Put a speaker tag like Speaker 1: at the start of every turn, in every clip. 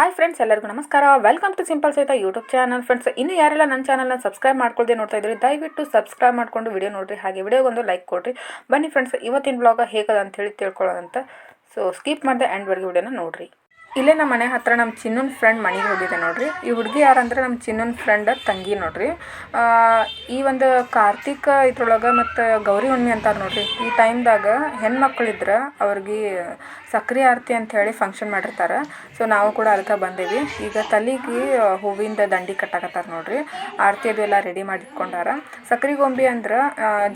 Speaker 1: Hi friends ಎಲ್ಲರಿಗೂ ನಮಸ್ಕಾರ. Welcome to simple ಸಹಿತ ಯೂಟ್ಯೂಬ್ ಚಾನಲ್ ಫ್ರೆಂಡ್ಸ್ ಇನ್ನು ಯಾರೆಲ್ಲ ನನ್ನ ಚಾನಲ್ನ ಸಬ್ಸ್ಕ್ರೈಬ್ ಮಾಡ್ಕೊಳ್ದೆ ನೋಡ್ತಾ ಇದ್ರಿ ದಯವಿಟ್ಟು ಸಬ್ಸ್ಕ್ರೈಬ್ ಮಾಡ್ಕೊಂಡು ವಿಡಿಯೋ ನೋಡಿರಿ, ಹಾಗೆ ವಿಡಿಯೋಗೊಂದು ಲೈಕ್ ಕೊಡ್ರಿ. ಬನ್ನಿ ಫ್ರೆಂಡ್ಸ್ ಇವತ್ತಿನ ಬ್ಲಾಗ ಹೇಗದ ಅಂತೇಳಿ ತಿಳ್ಕೊಳ್ಳೋದಂತ ಸೊ ಸ್ಕಿಪ್ ಮಾಡಿದೆ ಎಂಡ್ವರೆಗೆ ವಿಡಿಯೋನ ನೋಡ್ರಿ. ಇಲ್ಲೇ ನಮ್ಮ ಮನೆ ಹತ್ರ ನಮ್ಮ ಚಿನ್ನನ್ ಫ್ರೆಂಡ್ ಮನೆಗೆ ಹೋಗಿದೆ ನೋಡಿರಿ. ಈ ಹುಡುಗಿ ಯಾರಂದ್ರೆ ನಮ್ಮ ಚಿನ್ನನ್ ಫ್ರೆಂಡ್ ತಂಗಿ ನೋಡಿರಿ. ಈ ಒಂದು ಕಾರ್ತಿಕ ಇದ್ರೊಳಗೆ ಮತ್ತು ಗೌರಿ ಹುಣ್ಣಿ ಅಂತಾರೆ ನೋಡಿರಿ. ಈ ಟೈಮ್ದಾಗ ಹೆಣ್ಮಕ್ಳಿದ್ರೆ ಅವ್ರಿಗೆ ಸಕ್ರೆ ಆರತಿ ಅಂತ ಹೇಳಿ ಫಂಕ್ಷನ್ ಮಾಡಿರ್ತಾರೆ. ಸೊ ನಾವು ಕೂಡ ಅದಕ್ಕೆ ಬಂದೇವಿ. ಈಗ ತಲೆಗೆ ಹೂವಿಂದ ದಂಡಿ ಕಟ್ಟಾಕತ್ತಾರ ನೋಡಿರಿ. ಆರತಿ ಅದು ಎಲ್ಲ ರೆಡಿ ಮಾಡಿ ಇಟ್ಕೊಂಡಾರ. ಸಕ್ರೆ ಗೊಂಬಿ ಅಂದ್ರೆ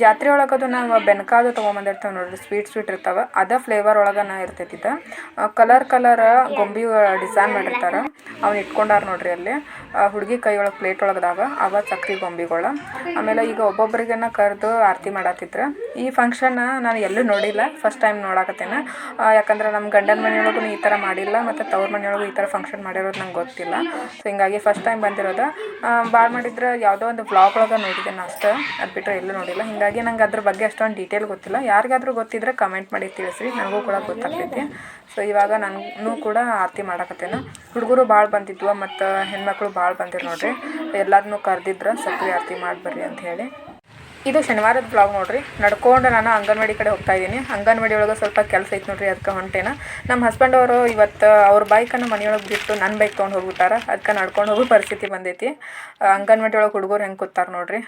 Speaker 1: ಜಾತ್ರೆ ಜಾತ್ರೆ ಒಳಗದು ನಾವು ಬೆನಕಾದು ತೊಗೊಂಬಂದಿರ್ತೇವೆ ನೋಡಿರಿ. ಸ್ವೀಟ್ ಸ್ವೀಟ್ ಇರ್ತಾವೆ. ಅದ ಫ್ಲೇವರ್ ಒಳಗೆ ನಾ ಇರ್ತೈತಿದ್ದ ಕಲರ್ ಕಲರ್ ಗೊಂಬಿ ಡಿಸೈನ್ ಮಾಡಿರ್ತಾರೆ, ಅವ್ನು ಇಟ್ಕೊಂಡಾರ ನೋಡ್ರಿ ಅಲ್ಲಿ. ಹುಡುಗಿ ಕೈ ಒಳಗೆ ಪ್ಲೇಟ್ ಒಳಗದಾಗ ಅವ ಸಕ್ರೆ ಗೊಂಬಿಗಳು. ಆಮೇಲೆ ಈಗ ಒಬ್ಬೊಬ್ಬರಿಗೆನ ಕರೆದು ಆರತಿ ಮಾಡತ್ತಿದ್ರು ಈ ಫಂಕ್ಷನ್ ನಾನು ಎಲ್ಲೂ ನೋಡಿಲ್ಲ ಫಸ್ಟ್ ಟೈಮ್ ನೋಡಾಕತ್ತೇನೆ. ಯಾಕಂದ್ರೆ ನಮ್ಮ ಗಂಡನ ಮನೆಯೊಳಗೂ ಈ ಥರ ಮಾಡಿಲ್ಲ, ಮತ್ತು ತವ್ರ ಮನೆಯೊಳಗೂ ಈ ಥರ ಫಂಕ್ಷನ್ ಮಾಡಿರೋದು ನಂಗೆ ಗೊತ್ತಿಲ್ಲ. ಸೊ ಹಿಂಗಾಗಿ ಫಸ್ಟ್ ಟೈಮ್ ಬಂದಿರೋದು. ಭಾಳ ಮಾಡಿದ್ರೆ ಯಾವುದೋ ಒಂದು ಬ್ಲಾಗ್ ಒಳಗೆ ನೋಡಿದ್ದೇನೆ ಅಷ್ಟೇ. ಅದು ಬಿಟ್ಟರೆ ಎಲ್ಲೂ ನೋಡಿಲ್ಲ. ಹಿಂಗಾಗಿ ನಂಗೆ ಅದ್ರ ಬಗ್ಗೆ ಅಷ್ಟೊಂದು ಡೀಟೇಲ್ ಗೊತ್ತಿಲ್ಲ. ಯಾರಿಗಾದ್ರೂ ಗೊತ್ತಿದ್ರೆ ಕಮೆಂಟ್ ಮಾಡಿ ತಿಳಿಸ್ರಿ. ನನಗೂ ಕೂಡ ಗೊತ್ತಾಗ್ತೈತಿ. ಸೊ ಇವಾಗ ನಾನು ಕೂಡ ಆರತಿ ಮಾಡಕತ್ತೇನೆ. ಹುಡುಗರು ಭಾಳ ಬಂದಿದ್ವು ಮತ್ತು ಹೆಣ್ಮಕ್ಳು ಭಾಳ ಬಂದಿರು ನೋಡ್ರಿ. ಎಲ್ಲರನ್ನೂ ಕರೆದಿದ್ರು ಸಕ್ರೆ ಆರತಿ ಮಾಡಿ ಬರ್ರಿ ಅಂತ ಹೇಳಿ. ಇದು ಶನಿವಾರದ ಬ್ಲಾಗ್ ನೋಡ್ರಿ. ನಡ್ಕೊಂಡು ನಾನು ಅಂಗನವಾಡಿ ಕಡೆ ಹೋಗ್ತಾ ಇದ್ದೀನಿ. ಅಂಗನವಾಡಿ ಒಳಗೆ ಸ್ವಲ್ಪ ಕೆಲಸ ಐತೆ ನೋಡ್ರಿ ಅದಕ್ಕೆ ಹೊಂಟೇನ. ನಮ್ಮ ಹಸ್ಬೆಂಡ್ ಅವರು ಇವತ್ತು ಅವ್ರ ಬೈಕನ್ನು ಮನೆಯೊಳಗೆ ಬಿಟ್ಟು ನನ್ನ ಬೈಕ್ ತೊಗೊಂಡು ಹೋಗ್ಬಿಟ್ಟಾರ. ಅದಕ್ಕೆ ನಡ್ಕೊಂಡು ಹೋಗೋ ಪರಿಸ್ಥಿತಿ ಬಂದೈತಿ. ಅಂಗನವಾಡಿ ಒಳಗೆ ಹುಡುಗರು ಹೆಂಗೆ ಕೂತಾರೆ ನೋಡ್ರಿ.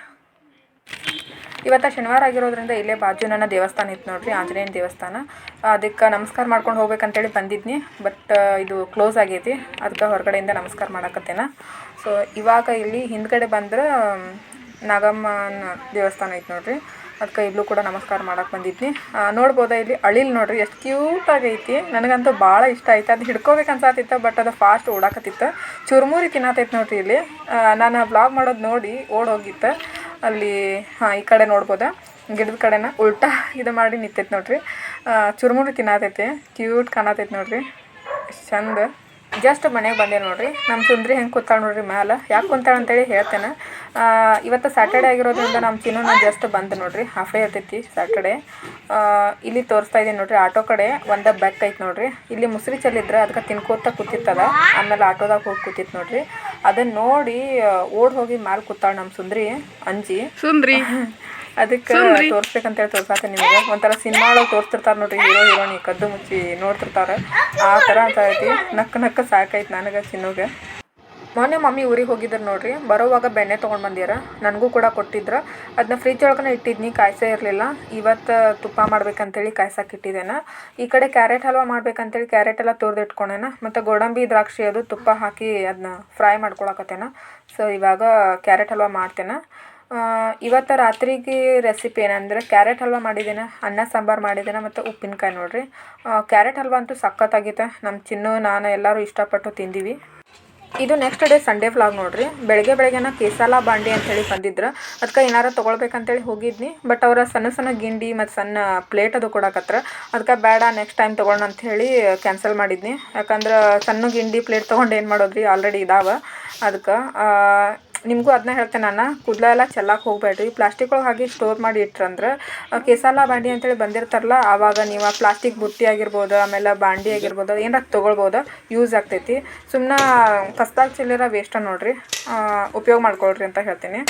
Speaker 1: ಇವತ್ತು ಶನಿವಾರ ಆಗಿರೋದ್ರಿಂದ ಇಲ್ಲೇ ಬಾಜು ನನ್ನ ದೇವಸ್ಥಾನ ಇತ್ತು ನೋಡ್ರಿ, ಆಂಜನೇಯನ ದೇವಸ್ಥಾನ. ಅದಕ್ಕೆ ನಮಸ್ಕಾರ ಮಾಡ್ಕೊಂಡು ಹೋಗ್ಬೇಕಂತೇಳಿ ಬಂದಿದ್ನಿ, ಬಟ್ ಇದು ಕ್ಲೋಸ್ ಆಗೈತಿ. ಅದಕ್ಕೆ ಹೊರಗಡೆಯಿಂದ ನಮಸ್ಕಾರ ಮಾಡಕತ್ತೇನ. ಸೊ ಇವಾಗ ಇಲ್ಲಿ ಹಿಂದ್ಗಡೆ ಬಂದ್ರೆ, ನಾಗಮ್ಮನ ದೇವಸ್ಥಾನ ಐತೆ ನೋಡ್ರಿ. ಅದಕ್ಕೆ ಇಲ್ಲೂ ಕೂಡ ನಮಸ್ಕಾರ ಮಾಡಕ್ಕೆ ಬಂದಿದ್ನಿ. ನೋಡ್ಬೋದಾ ಇಲ್ಲಿ ಅಳಿಲ್ ನೋಡ್ರಿ, ಎಷ್ಟು ಕ್ಯೂಟ್ ಆಗೈತಿ ನನಗಂತೂ ಭಾಳ ಇಷ್ಟ ಆಯ್ತು. ಅದು ಹಿಡ್ಕೋಬೇಕು ಅನ್ಸಾತಿತ್ತು, ಬಟ್ ಅದು ಫಾಸ್ಟ್ ಓಡಾಕತ್ತಿತ್ತು. ಚುರುಮುರಿ ತಿನ್ನತೈತೆ ನೋಡ್ರಿ ಇಲ್ಲಿ. ನಾನು ಬ್ಲಾಗ್ ಮಾಡೋದು ನೋಡಿ ಓಡೋಗಿತ್ತು ಅಲ್ಲಿ, ಹಾಂ, ಈ ಕಡೆ ನೋಡ್ಬೋದಾ? ಗಿಡದ ಕಡೆನ ಉಲ್ಟಾ ಇದು ಮಾಡಿ ನಿಂತೈತೆ ನೋಡ್ರಿ. ಚುರುಮುರು ತಿನ್ನತೈತಿ. ಕ್ಯೂಟ್ ಕಾಣತೈತೆ ನೋಡ್ರಿ. ಚಂದ. ಜಸ್ಟ್ ಮನೆಗೆ ಬಂದೆ ನೋಡ್ರಿ. ನಮ್ಮ ಸುಂದ್ರಿ ಹೆಂಗೆ ಕೂತಾಳೆ ನೋಡ್ರಿ ಮ್ಯಾಲೆ. ಯಾಕೆ ಕೂತಾಳೆ ಅಂತೇಳಿ ಹೇಳ್ತೇನೆ. ಇವತ್ತು ಸ್ಯಾಟರ್ಡೆ ಆಗಿರೋದ್ರಿಂದ ನಮ್ಮ ಚಿನ್ನು ನಾನು ಜಸ್ಟ್ ಬಂದು ನೋಡ್ರಿ. ಹಾಫ್ ಡೇ ಇರ್ತೈತಿ ಸ್ಯಾಟರ್ಡೆ ಇಲ್ಲಿ ತೋರಿಸ್ತಾ ಇದ್ದೀನಿ ನೋಡ್ರಿ. ಆಟೋ ಕಡೆ ಒಂದ ಬೆಕ್ ಐತೆ ನೋಡ್ರಿ. ಇಲ್ಲಿ ಮುಸ್ರಿ ಚೆಲ್ಲಿದ್ರೆ ಅದಕ್ಕೆ ತಿನ್ಕೋತ ಕೂತಿತ್ತದ. ಆಮೇಲೆ ಆಟೋದಾಗ ಹೋಗಿ ಕೂತಿತ್ತು ನೋಡ್ರಿ. ಅದನ್ನ ನೋಡಿ ಓಡ್ ಹೋಗಿ ಮ್ಯಾಲ್ ಕೂತಾಳ ನಮ್ಮ ಸುಂದ್ರಿ ಅಂಜಿ.
Speaker 2: ಸುಂದ್ರಿ.
Speaker 1: ಅದಕ್ಕೆ ತೋರ್ಸ್ಬೇಕಂತ ಹೇಳಿ ತೋರ್ಸಾತೆ ನಿಮ್ಗೆ. ಒಂಥರ ಸಿನಿಮಾ ಒಳಗೆ ತೋರಿಸ್ತಿರ್ತಾರೆ ನೋಡ್ರಿ ಹೀರೋ ಹೀರೋನಿ ಕದ್ದು ಮುಚ್ಚಿ ನೋಡ್ತಿರ್ತಾರೆ. ಆ ಥರ ಅಂತ ಐತಿ. ನಕ್ಕ ನಕ್ಕ ಸಾಕೈತಿ ನನಗೆ ಚಿನ್ನುಗೆ. ಮೊನ್ನೆ ಮಮ್ಮಿ ಊರಿಗೆ ಹೋಗಿದ್ರು ನೋಡ್ರಿ. ಬರೋವಾಗ ಬೆಣ್ಣೆ ತೊಗೊಂಡು ಬಂದಿರ. ನನಗೂ ಕೂಡ ಕೊಟ್ಟಿದ್ರು. ಅದನ್ನ ಫ್ರಿಜ್ ಒಳಗನೆ ಇಟ್ಟಿದ್ನಿ, ಕಾಯಿಸೇ ಇರಲಿಲ್ಲ. ಇವತ್ತು ತುಪ್ಪ ಮಾಡ್ಬೇಕಂತೇಳಿ ಕಾಯ್ಸಕ್ಕೆ ಇಟ್ಟಿದ್ದೇನೆ. ಈ ಕಡೆ ಕ್ಯಾರೆಟ್ ಹಲ್ವಾ ಮಾಡ್ಬೇಕಂತೇಳಿ ಕ್ಯಾರೆಟ್ ಎಲ್ಲ ತುರ್ದು ಇಟ್ಕೊಂಡೇನ ಮತ್ತು ಗೋಡಂಬಿ, ದ್ರಾಕ್ಷಿ ಅದು ತುಪ್ಪ ಹಾಕಿ ಅದನ್ನ ಫ್ರೈ ಮಾಡ್ಕೊಳಕತ್ತೇನ. ಸೊ ಇವಾಗ ಕ್ಯಾರೆಟ್ ಹಲ್ವಾ ಮಾಡ್ತೇನೆ. ಇವತ್ತು ರಾತ್ರಿಗೆ ರೆಸಿಪಿ ಏನಂದ್ರೆ ಕ್ಯಾರೆಟ್ ಹಲ್ವಾ ಮಾಡಿದ್ದೇನೆ, ಅನ್ನ, ಸಾಂಬಾರು ಮಾಡಿದ್ದೇನೆ ಮತ್ತು ಉಪ್ಪಿನಕಾಯಿ ನೋಡಿರಿ. ಕ್ಯಾರೆಟ್ ಹಲ್ವಾ ಅಂತೂ ಸಖತ್ತಾಗಿದೆ ನಮ್ಮ ಚಿನ್ನು, ನಾನು ಎಲ್ಲರೂ ಇಷ್ಟಪಟ್ಟು ತಿಂದೀವಿ. ಇದು ನೆಕ್ಸ್ಟ್ ಡೇ ಸಂಡೇ ವ್ಲಾಗ್ ನೋಡ್ರಿ. ಬೆಳಗ್ಗೆ ಬೆಳಗ್ಗೆನ ಕೇಸಾಲ ಬಾಂಡಿ ಅಂತೇಳಿ ಬಂದಿದ್ರು. ಅದಕ್ಕೆ ಏನಾರ ತೊಗೊಳ್ಬೇಕಂತೇಳಿ ಹೋಗಿದ್ನಿ. ಬಟ್ ಅವರ ಸಣ್ಣ ಸಣ್ಣ ಗಿಂಡಿ ಮತ್ತು ಸಣ್ಣ ಪ್ಲೇಟ್ ಅದು ಕೊಡಕತ್ರ. ಅದಕ್ಕೆ ಬೇಡ ನೆಕ್ಸ್ಟ್ ಟೈಮ್ ತೊಗೊಳ್ಳೋಣ ಅಂಥೇಳಿ ಕ್ಯಾನ್ಸಲ್ ಮಾಡಿದ್ನಿ. ಯಾಕಂದ್ರೆ ಸಣ್ಣ ಗಿಂಡಿ ಪ್ಲೇಟ್ ತೊಗೊಂಡು ಏನು ಮಾಡೋದ್ರಿ? ಆಲ್ರೆಡಿ ಇದಾವೆ. ಅದಕ್ಕೆ ನಿಮಗೂ ಅದನ್ನ ಹೇಳ್ತೇನೆ ನಾನು. ಕೂದಲ ಎಲ್ಲ ಚೆಲ್ಲಕ್ಕೆ ಹೋಗಬೇಡ್ರಿ. ಪ್ಲಾಸ್ಟಿಕ್ ಒಳಗೆ ಹಾಕಿ ಸ್ಟೋರ್ ಮಾಡಿ ಇಟ್ರಂದ್ರೆ ಕೇಸಲ್ಲ ಕೇಸಾಲ ಬಾಂಡಿ ಅಂತೇಳಿ ಬಂದಿರ್ತಾರಲ್ಲ, ಆವಾಗ ನೀವು ಪ್ಲಾಸ್ಟಿಕ್ ಬುಟ್ಟಿ ಆಗಿರ್ಬೋದು, ಆಮೇಲೆ ಬಾಂಡಿ ಆಗಿರ್ಬೋದು ಏನಾರ ತೊಗೊಳ್ಬೋದು ಯೂಸ್ ಆಗ್ತೈತಿ. ಸುಮ್ಮನೆ ಕಸ್ದಾಗ ಚೆಲ್ಲಿರ ವೇಸ್ಟ ನೋಡ್ರಿ. ಉಪಯೋಗ ಮಾಡ್ಕೊಳ್ರಿ ಅಂತ ಹೇಳ್ತೀನಿ.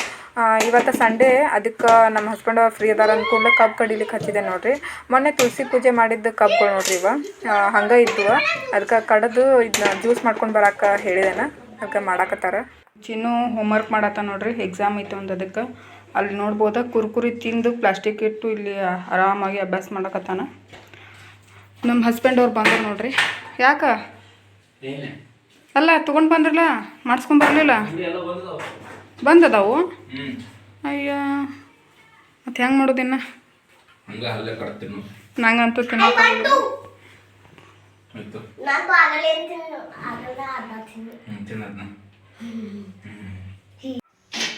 Speaker 1: ಇವತ್ತು ಸಂಡೇ ಅದಕ್ಕೆ ನಮ್ಮ ಹಸ್ಬೆಂಡ್ ಫ್ರೀ ಅದಾರ ಅಂದ್ಕೊಂಡ್ಲೆ ಕಬ್ಬು ಕಡಿಲಿಕ್ಕೆ ಹಚ್ಚಿದೆ ನೋಡ್ರಿ. ಮೊನ್ನೆ ತುಳಸಿ ಪೂಜೆ ಮಾಡಿದ್ದ ಕಬ್ಗಳು ನೋಡ್ರಿ ಇವ. ಹಂಗೆ ಇದ್ವು. ಅದಕ್ಕೆ ಕಡದು ಇದನ್ನ ಜ್ಯೂಸ್ ಮಾಡ್ಕೊಂಡು ಬರಕ್ಕೆ ಹೇಳಿದೆನ. ಅದಕ್ಕೆ ಮಾಡಾಕತ್ತಾರ. ಚಿನ್ನು ಹೋಮ್ವರ್ಕ್ ಮಾಡತ್ತ ನೋಡ್ರಿ ಎಕ್ಸಾಮ್ ಐತೆ ಒಂದು ಅದಕ್ಕೆ. ಅಲ್ಲಿ ನೋಡ್ಬೋದ ಕುರ್ಕುರಿ ತಿಂದು ಪ್ಲಾಸ್ಟಿಕ್ ಇಟ್ಟು ಇಲ್ಲಿ ಆರಾಮಾಗಿ ಅಭ್ಯಾಸ ಮಾಡಕತ್ತಾನ. ನಮ್ಮ ಹಸ್ಬೆಂಡ್ ಅವ್ರು ಬಂದ್ರು ನೋಡ್ರಿ. ಯಾಕ? ಅಲ್ಲ ತೊಗೊಂಡು ಬಂದ್ರಲ್ಲ ಮಾಡಿಸ್ಕೊಂಡ್ ಬರಲಿಲ್ಲ. ಬಂದದವು. ಅಯ್ಯ ಮತ್ತೆ ಹೆಂಗೆ ಮಾಡೋದಿನ್ನ ನಂಗಂತೂ ತಿನ್ನೋಕೆ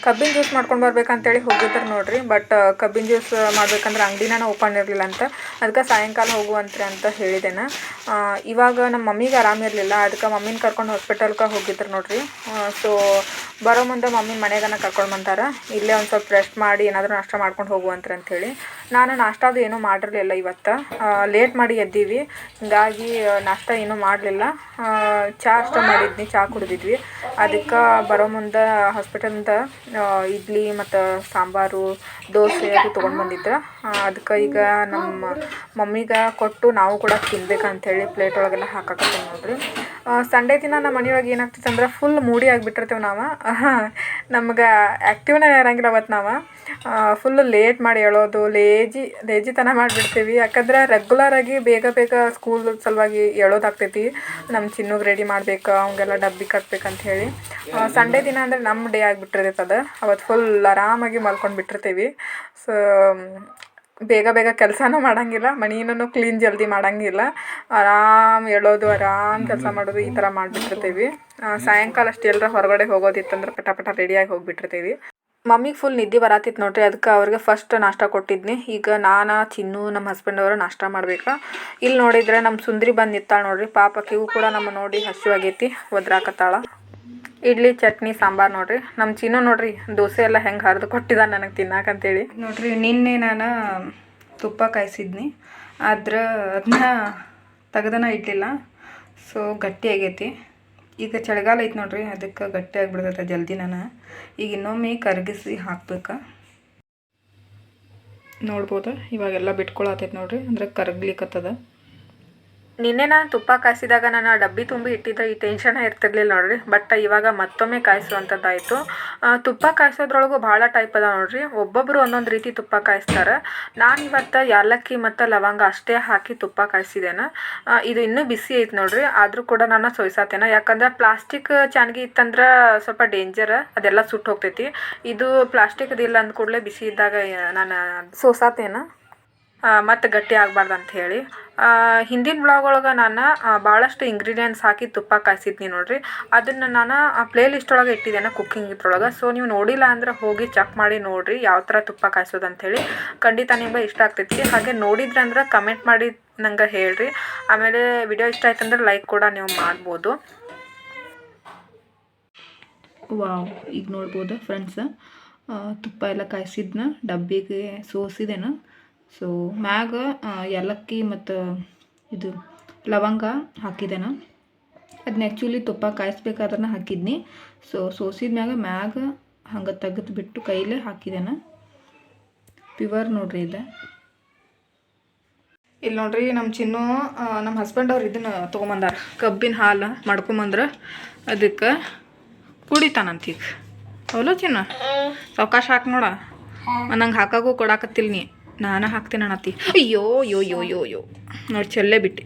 Speaker 1: ಕಬ್ಬಿನ ಜ್ಯೂಸ್ ಮಾಡ್ಕೊಂಡು ಬರ್ಬೇಕಂತೇಳಿ ಹೋಗಿದ್ರು ನೋಡ್ರಿ ಬಟ್ ಕಬ್ಬಿನ ಜ್ಯೂಸ್ ಮಾಡ್ಬೇಕಂದ್ರೆ ಅಂಗಡಿನ ಓಪನ್ ಇರಲಿಲ್ಲ ಅಂತ. ಅದಕ್ಕೆ ಸಾಯಂಕಾಲ ಹೋಗುವಂತ್ರಿ ಅಂತ ಹೇಳಿದೆನ ಇವಾಗ ನಮ್ಮ ಮಮ್ಮಿಗೆ ಆರಾಮಿರಲಿಲ್ಲ ಅದಕ್ಕೆ ಮಮ್ಮಿನ ಕರ್ಕೊಂಡು ಹಾಸ್ಪಿಟಲ್ಗೆ ಹೋಗಿದ್ರು ನೋಡ್ರಿ. ಸೊ ಬರೋ ಮುಂದೆ ಮಮ್ಮಿನ ಮನೆಗನ ಕರ್ಕೊಂಡು ಬಂದಾರ. ಇಲ್ಲೇ ಒಂದು ಸ್ವಲ್ಪ ರೆಸ್ಟ್ ಮಾಡಿ ಏನಾದರೂ ನಾಷ್ಟ ಮಾಡ್ಕೊಂಡು ಹೋಗುವಂತ್ರಿ ಅಂಥೇಳಿ ನಾನು ನಾಷ್ಟಾದು ಏನೂ ಮಾಡಿರಲಿಲ್ಲ ಇವತ್ತು. ಲೇಟ್ ಮಾಡಿ ಎದ್ದೀವಿ. ಹಿಂಗಾಗಿ ನಾಷ್ಟ ಏನೂ ಮಾಡಲಿಲ್ಲ. ಚಹಾ ಅಷ್ಟೇ ಮಾಡಿದ್ನಿ ಚಹಾ ಕುಡಿದಿದ್ವಿ. ಅದಕ್ಕೆ ಬರೋ ಮುಂದೆ ಹಾಸ್ಪಿಟಲಿಂದ ಇಡ್ಲಿ ಮತ್ತು ಸಾಂಬಾರು, ದೋಸೆ ಅದು ತೊಗೊಂಡು ಬಂದಿದ್ದೆ. ಅದಕ್ಕೆ ಈಗ ನಮ್ಮ ಮಮ್ಮಿಗೆ ಕೊಟ್ಟು ನಾವು ಕೂಡ ತಿನ್ಬೇಕಂಥೇಳಿ ಪ್ಲೇಟ್ ಒಳಗೆಲ್ಲ ಹಾಕಕತ್ತೀನಿ ನೋಡ್ರಿ. ಸಂಡೇ ದಿನ ನಮ್ಮ ಮನೆಯೊಳಗೆ ಏನಾಗ್ತೈತೆ ಅಂದ್ರೆ ಫುಲ್ ಮೂಡಿ ಆಗಿಬಿಟ್ಟಿರ್ತೇವೆ ನಾವು. ನಮ್ಗೆ ಆ್ಯಕ್ಟಿವ್ನೇ ಇರಂಗಿಲ್ಲ ಅವತ್ತು ನಾವು. ಫುಲ್ಲು ಲೇಟ್ ಮಾಡಿ ಹೇಳೋದು ಲೇಜಿ ಲೇಜಿತನ ಮಾಡಿಬಿಡ್ತೀವಿ. ಯಾಕಂದ್ರೆ ರೆಗ್ಯುಲರಾಗಿ ಬೇಗ ಬೇಗ ಸ್ಕೂಲ್ ಸಲುವಾಗಿ ಹೇಳೋದಾಗ್ತೈತಿ ನಮ್ಮ ಚಿನ್ನುಗೆ ರೆಡಿ ಮಾಡ್ಬೇಕು, ಅವಂಗೆಲ್ಲ ಡಬ್ಬಿ ಕಟ್ಬೇಕಂತ ಹೇಳಿ. ಸಂಡೇ ದಿನ ಅಂದರೆ ನಮ್ಮ ಡೇ ಆಗಿಬಿಟ್ಟಿರ್ತೈತೆ ಅದು. ಅವತ್ತು ಫುಲ್ ಆರಾಮಾಗಿ ಮಲ್ಕೊಂಡು ಬಿಟ್ಟಿರ್ತೀವಿ. ಸೊ ಬೇಗ ಬೇಗ ಕೆಲಸನೂ ಮಾಡೋಂಗಿಲ್ಲ, ಮನೀನೂ ಕ್ಲೀನ್ ಜಲ್ದಿ ಮಾಡೋಂಗಿಲ್ಲ. ಆರಾಮ್ ಹೇಳೋದು, ಆರಾಮ್ ಕೆಲಸ ಮಾಡೋದು ಈ ಥರ ಮಾಡಿಬಿಟ್ಟಿರ್ತೀವಿ. ಸಾಯಂಕಾಲ ಅಷ್ಟು ಎಲ್ಲರ ಹೊರಗಡೆ ಹೋಗೋದಿತ್ತಂದ್ರೆ ಪಟ ಪಟ ರೆಡಿಯಾಗಿ ಹೋಗ್ಬಿಟ್ಟಿರ್ತೀವಿ. ಮಮ್ಮಿಗೆ ಫುಲ್ ನಿದ್ದೆ ಬರತ್ತಿತ್ತು ನೋಡ್ರಿ ಅದಕ್ಕೆ ಅವ್ರಿಗೆ ಫಸ್ಟ್ ನಾಷ್ಟ ಕೊಟ್ಟಿದ್ನಿ. ಈಗ ನಾನು ಚಿನ್ನು ನಮ್ಮ ಹಸ್ಬೆಂಡ್ ಅವರು ನಾಷ್ಟ ಮಾಡ್ಬೇಕು? ಇಲ್ಲಿ ನೋಡಿದ್ರೆ ನಮ್ಮ ಸುಂದ್ರಿ ಬಂದು ನಿಂತಾಳೆ ನೋಡ್ರಿ ಪಾಪಕ್ಕಿಗೂ ಕೂಡ ನಮ್ಮ ನೋಡಿ ಹಸಿವಾಗೈತಿ, ಒದ್ರಾಕತ್ತಾಳ. ಇಡ್ಲಿ, ಚಟ್ನಿ, ಸಾಂಬಾರು ನೋಡ್ರಿ. ನಮ್ಮ ಚಿನ್ನು ನೋಡ್ರಿ, ದೋಸೆ ಎಲ್ಲ ಹೆಂಗೆ ಹರಿದು ಕೊಟ್ಟಿದ ನನಗೆ ತಿನ್ನಾಕಂತೇಳಿ. ನೋಡ್ರಿ, ನಿನ್ನೆ ನಾನು ತುಪ್ಪ ಕಾಯಿಸಿದ್ನಿ. ಆದ್ರೆ ಅದನ್ನ ತೆಗ್ದನ ಇಡ್ಲಿಲ್ಲ. ಸೊ ಗಟ್ಟಿ ಆಗೈತಿ. ಈಗ ಚಳಿಗಾಲ ಐತೆ ನೋಡ್ರಿ, ಅದಕ್ಕೆ ಗಟ್ಟಿ ಆಗಿಬಿಡ್ತೈತೆ ಜಲ್ದಿ ನಾನು. ಈಗ ಇನ್ನೊಮ್ಮೆ ಕರಗಿಸಿ ಹಾಕ್ಬೇಕು? ನೋಡ್ಬೋದು, ಇವಾಗೆಲ್ಲ ಬಿಟ್ಕೊಳತೈತೆ ನೋಡ್ರಿ, ಅಂದ್ರೆ ಕರಗ್ಲಿಕ್ಕತ್ತದ ನಿನ್ನೆ ನಾನು ತುಪ್ಪ ಕಾಯಿಸಿದಾಗ ನಾನು ಆ ಡಬ್ಬಿ ತುಂಬಿ ಇಟ್ಟಿದ್ದೆ, ಈ ಟೆನ್ಷನ್ ಇರ್ತಿರ್ಲಿಲ್ಲ ನೋಡ್ರಿ. ಬಟ್ ಇವಾಗ ಮತ್ತೊಮ್ಮೆ ಕಾಯಿಸುವಂಥದ್ದಾಯಿತು ತುಪ್ಪ ಕಾಯಿಸೋದ್ರೊಳಗೂ ಭಾಳ ಟೈಪ್ ಅದ ನೋಡ್ರಿ. ಒಬ್ಬೊಬ್ಬರು ಒಂದೊಂದು ರೀತಿ ತುಪ್ಪ ಕಾಯಿಸ್ತಾರೆ. ನಾನು ಇವತ್ತು ಯಾಲಕ್ಕಿ ಮತ್ತು ಲವಂಗ ಅಷ್ಟೇ ಹಾಕಿ ತುಪ್ಪ ಕಾಯಿಸಿದ್ದೇನೆ ಇದು ಇನ್ನೂ ಬಿಸಿ ಐತೆ ನೋಡ್ರಿ. ಆದರೂ ಕೂಡ ನಾನು ಸೊಯ್ಸಾತೇನೆ. ಯಾಕಂದ್ರೆ ಪ್ಲಾಸ್ಟಿಕ್ ಚಾನ್ಗಿ ಇತ್ತಂದ್ರೆ ಸ್ವಲ್ಪ ಡೇಂಜರ್ ಅದೆಲ್ಲ ಸುಟ್ಟು ಹೋಗ್ತೈತಿ. ಇದು ಪ್ಲಾಸ್ಟಿಕ್ ಇಲ್ಲ ಅಂದ ಕೂಡಲೇ ಬಿಸಿ ಇದ್ದಾಗ ನಾನು ಸೋಸಾತೇನೆ ಮತ್ತು ಗಟ್ಟಿ ಆಗಬಾರ್ದು ಅಂತ ಹೇಳಿ. ಹಿಂದಿನ ಬ್ಲಾಗ್ ಒಳಗೆ ನಾನು ಭಾಳಷ್ಟು ಇಂಗ್ರೀಡಿಯೆಂಟ್ಸ್ ಹಾಕಿ ತುಪ್ಪ ಕಾಯಿಸಿದ್ನಿ ನೋಡಿರಿ. ಅದನ್ನು ನಾನು ಪ್ಲೇ ಲಿಸ್ಟ್ ಒಳಗೆ ಇಟ್ಟಿದ್ದೇನೆ ಕುಕ್ಕಿಂಗ್ ಇದ್ರೊಳಗೆ. ಸೊ ನೀವು ನೋಡಿಲ್ಲ ಅಂದ್ರೆ ಹೋಗಿ ಚೆಕ್ ಮಾಡಿ ನೋಡಿರಿ ಯಾವ ಥರ ತುಪ್ಪ ಕಾಯಿಸೋದು ಅಂಥೇಳಿ ಖಂಡಿತ ನಿಮ್ಗೆ ಇಷ್ಟ ಆಗ್ತೈತಿ. ಹಾಗೆ ನೋಡಿದ್ರೆ ಅಂದ್ರೆ ಕಮೆಂಟ್ ಮಾಡಿ ನಂಗೆ ಹೇಳ್ರಿ. ಆಮೇಲೆ ವಿಡಿಯೋ ಇಷ್ಟ ಆಯ್ತು ಅಂದ್ರೆ ಲೈಕ್ ಕೂಡ ನೀವು ಮಾಡ್ಬೋದು. ವಾವ್ ಈಗ ನೋಡ್ಬೋದು ಫ್ರೆಂಡ್ಸ್ ತುಪ್ಪ ಎಲ್ಲ ಕಾಯಿಸಿದ್ನ, ಡಬ್ಬಿಗೆ ಸೋಸಿದೆನ. ಸೊ ಮ್ಯಾಗ ಏಲಕ್ಕಿ ಮತ್ತು ಇದು ಲವಂಗ ಹಾಕಿದೆನ. ಅದನ್ನ ಆ್ಯಕ್ಚುಲಿ ತುಪ್ಪ ಕಾಯಿಸ್ಬೇಕಾದ್ರೆ ಹಾಕಿದ್ನಿ. ಸೊ ಸೋಸಿದ ಮ್ಯಾಗ ಮ್ಯಾಗ ಹಂಗೆ ತೆಗೆದು ಬಿಟ್ಟು ಕೈಲೇ ಹಾಕಿದೆನ. ಪ್ಯೂವರ್ ನೋಡ್ರಿ ಇದು. ಇಲ್ಲಿ ನೋಡ್ರಿ ನಮ್ಮ ಚಿನ್ನು ನಮ್ಮ ಹಸ್ಬೆಂಡ್ ಅವ್ರು ಇದನ್ನ ತೊಗೊಂಬಂದಾರ. ಕಬ್ಬಿನ ಹಾಲು ಮಾಡ್ಕೊಂಬಂದ್ರೆ ಅದಕ್ಕೆ ಕುಡಿತಾನಂತ ಈಗ ಅವಲೋ ಚಿನ್ನ ಸಾವಕಾಶ ಹಾಕಿ ನೋಡ. ನಂಗೆ ಹಾಕಾಗೂ ಕೊಡಾಕತ್ತಿಲ್ಲ ನೀ. ನಾನು ಹಾಕ್ತೇನೆ ಅಣ್ಣತ್ತಿ ಅಯ್ಯೋ ಯೋ ಯೋ ಯೋ ಯೋ ನೋಡಿ ಚೆಲ್ಲೇ ಬಿಟ್ಟು.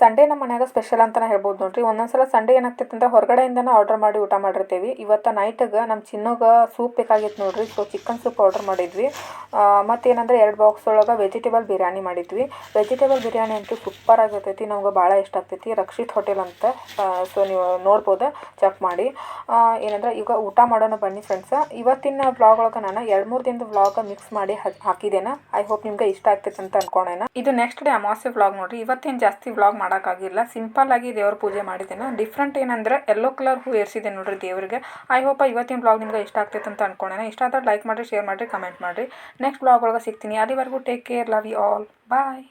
Speaker 1: ಸಂಡೇ ನಮ್ಮ ಮನ್ಯಾಗ ಸ್ಪೆಷಲ್ ಅಂತಲೇ ಹೇಳ್ಬೋದು ನೋಡ್ರಿ. ಒಂದೊಂದು ಸಲ ಸಂಡೇ ಏನಾಗ್ತೈತೆ ಅಂದ್ರೆ ಹೊರಗಡೆಯಿಂದನೇ ಆರ್ಡರ್ ಮಾಡಿ ಊಟ ಮಾಡಿರ್ತೀವಿ. ಇವತ್ತು ನೈಟಿಗೆ ನಮ್ಮ ಚಿನ್ನೋಗ ಸೂಪ್ ಬೇಕಾಗಿತ್ತು ನೋಡ್ರಿ. ಸೊ ಚಿಕನ್ ಸೂಪ್ ಆರ್ಡರ್ ಮಾಡಿದ್ವಿ. ಮತ್ತೇನಂದ್ರೆ ಎರಡು ಬಾಕ್ಸ್ ಒಳಗೆ ವೆಜಿಟೇಬಲ್ ಬಿರಿಯಾನಿ ಮಾಡಿದ್ವಿ. ವೆಜಿಟೇಬಲ್ ಬಿರಿಯಾನಿ ಅಂತೂ ಸೂಪರ್ ಆಗಿರ್ತೈತಿ. ನಮ್ಗೆ ಭಾಳ ಇಷ್ಟ ಆಗ್ತೈತಿ. ರಕ್ಷಿತ್ ಹೋಟೆಲ್ ಅಂತ ಸೊ ನೀವು ನೋಡ್ಬೋದು ಚೆಕ್ ಮಾಡಿ. ಏನಂದ್ರೆ ಈಗ ಊಟ ಮಾಡೋಣ ಬನ್ನಿ ಫ್ರೆಂಡ್ಸ್ ಇವತ್ತಿನ ಬ್ಲಾಗ್ ಒಳಗೆ ನಾನು ಎರಡು ಮೂರು ದಿನದ ವ್ಲಾಗ್ ಮಿಕ್ಸ್ ಮಾಡಿ ಹಾಕಿದ್ದೇನೆ. ಐ ಹೋಪ್ ನಿಮ್ಗೆ ಇಷ್ಟ ಆಗ್ತೈತೆ ಅಂತ ಅನ್ಕೊಂಡೇನ ಇದು ನೆಕ್ಸ್ಟ್ ಡೇ ಅಮಾವಾಸ್ಯ ವ್ಲಾಗ್ ನೋಡಿರಿ. ಇವತ್ತೇನು ಜಾಸ್ತಿ ವ್ಲಾಗ್ ಮಾಡೋಕ್ಕಾಗಿಲ್ಲ. ಸಿಂಪಲ್ ಆಗಿ ದೇವ್ರ ಪೂಜೆ ಮಾಡಿದ್ದೇನೆ. ಡಿಫ್ರೆಂಟ್ ಏನಂದ್ರೆ ಎಲ್ಲೋ ಕಲರ್ ಹೂ ಏರಿಸಿದೆ ನೋಡ್ರಿ ದೇವರಿಗೆ. ಐ ಹೋಪ್ ಇವತ್ತಿನ ಬ್ಲಾಗ್ ನಿಮ್ಗೆ ಇಷ್ಟ ಆಗ್ತೈತೆ ಅಂತ ಅನ್ಕೊಂಡೇನೆ. ಇಷ್ಟ ಆದರೆ ಲೈಕ್ ಮಾಡಿರಿ ಶೇರ್ ಮಾಡಿರಿ ಕಮೆಂಟ್ ಮಾಡಿರಿ. ನೆಕ್ಸ್ಟ್ ಬ್ಲಾಗ್ ಒಳಗೆ ಸಿಗ್ತೀನಿ. ಅಲ್ಲಿವರೆಗೂ take care love you all bye